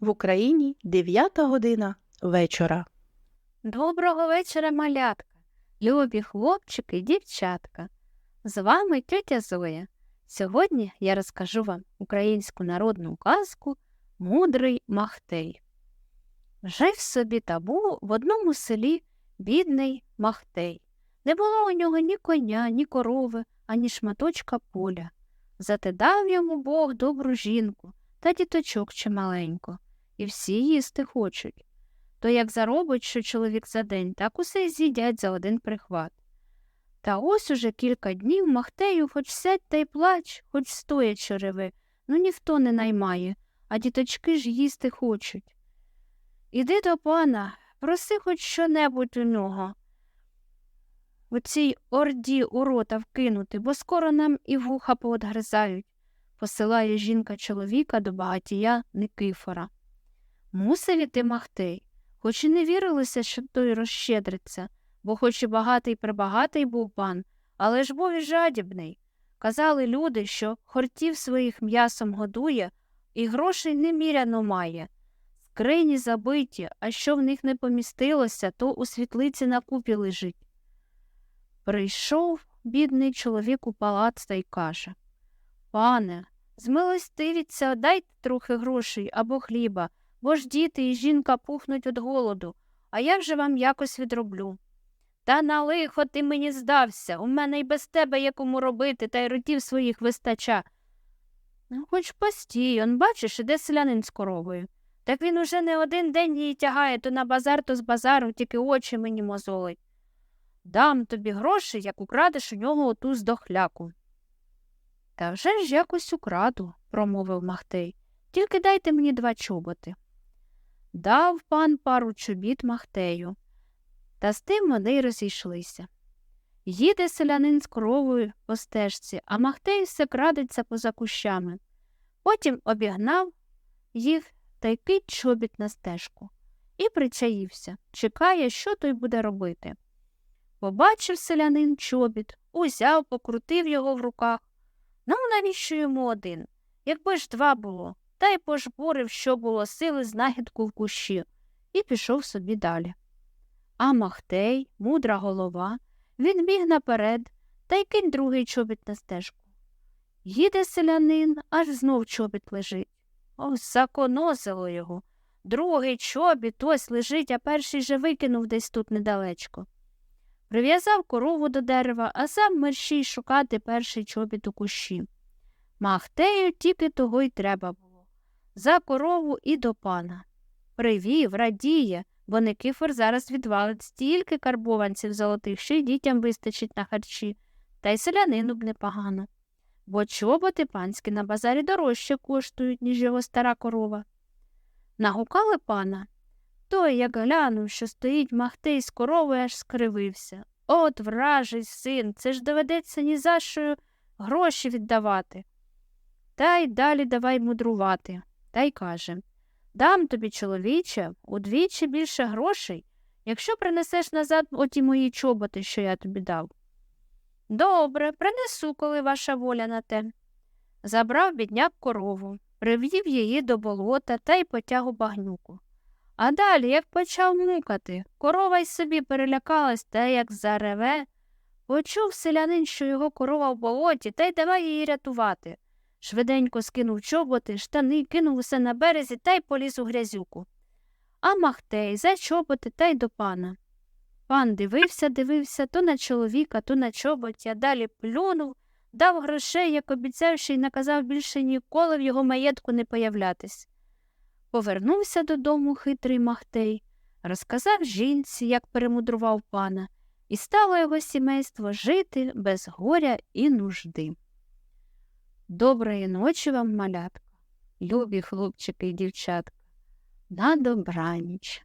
В Україні 9 година вечора. Доброго вечора, малятка, любі хлопчики дівчатка. З вами тетя Зоя. Сьогодні я розкажу вам українську народну казку Мудрий Махтей. Жив собі та був в одному селі бідний Махтей. Не було у нього ні коня, ні корови, ані шматочка поля. Зате дав йому Бог добру жінку та діточок чималенько, і всі їсти хочуть то як заробить що чоловік за день, так усе й з'їдять за один прихват. Та ось уже кілька днів Махтею хоч сядь та й плач, хоч стоячи реви, ну ніхто не наймає, а діточки ж їсти хочуть. Іди до пана, проси хоч що-небудь у нього. У цій орді у рота вкинути, бо скоро нам і вуха поодгризають, посилає жінка чоловіка до багатія Никифора. Мусив іти Махтей, хоч і не вірилося, що той розщедриться, бо хоч і багатий прибагатий був пан, але ж був і жадібний. Казали люди, що хортів своїх м'ясом годує і грошей неміряно має. Скрині забиті, а що в них не помістилося, то у світлиці на купі лежить. Прийшов бідний чоловік у палац та й каже Пане, змилостивіться, дайте трохи грошей або хліба, бо ж діти і жінка пухнуть від голоду, а я вже вам якось відроблю. Та на лихо ти мені здався, у мене й без тебе є кому робити, та й ротів своїх вистача. Ну, хоч постій, он, бачиш, іде селянин з коровою. Так він уже не один день її тягає то на базар, то з базару, тільки очі мені мозолить. Дам тобі гроші, як украдеш у нього оту здохляку. Та вже ж якось украду, промовив Махтей. Тільки дайте мені два чоботи. Дав пан пару чобіт Махтею, та з тим вони й розійшлися. Їде селянин з коровою по стежці, а Махтей все крадеться поза кущами. Потім обігнав їх та й кить чобіт на стежку і причаївся, чекає, що той буде робити. Побачив селянин чобіт, узяв, покрутив його в руках. Ну, навіщо йому один? Якби ж два було, та й пожбурив, що було сили знахідку в кущі, і пішов собі далі. А Махтей, мудра голова, він біг наперед та й кинь другий чобіт на стежку. Їде селянин, аж знов чобіт лежить. Ось законосило його. Другий чобіт ось лежить, а перший же викинув десь тут недалечко. Прив'язав корову до дерева, а сам мерщій шукати перший чобіт у кущі. Махтею тільки того й треба було. За корову і до пана. Привів, радіє, бо Никифор зараз відвалить стільки карбованців золотих, що й дітям вистачить на харчі, та й селянину б непогано. Бо чоботи панські на базарі дорожче коштують, ніж його стара корова. Нагукали пана. Той, як глянув, що стоїть Махтей з коровою, аж скривився. От вражий син, це ж доведеться ні за що гроші віддавати. Та й далі давай мудрувати. Та й каже Дам тобі, чоловіче, удвічі більше грошей, якщо принесеш назад оті мої чоботи, що я тобі дав. Добре, принесу, коли ваша воля на те. Забрав бідняк корову, привів її до болота та й потяг у багнюку. А далі, як почав мукати, корова й собі перелякалась та як зареве, почув селянин, що його корова в болоті, та й давай її рятувати. Швиденько скинув чоботи, штани, кинув усе на березі та й поліз у грязюку. А Махтей за чоботи та й до пана. Пан дивився, дивився то на чоловіка, то на чоботі, а далі плюнув, дав грошей, як обіцявши, й наказав більше ніколи в його маєтку не появлятись. Повернувся додому хитрий Махтей, розказав жінці, як перемудрував пана, і стало його сімейство жити без горя і нужди. Доброї ночі вам, малятка, любі хлопчики і дівчатка, на добраніч.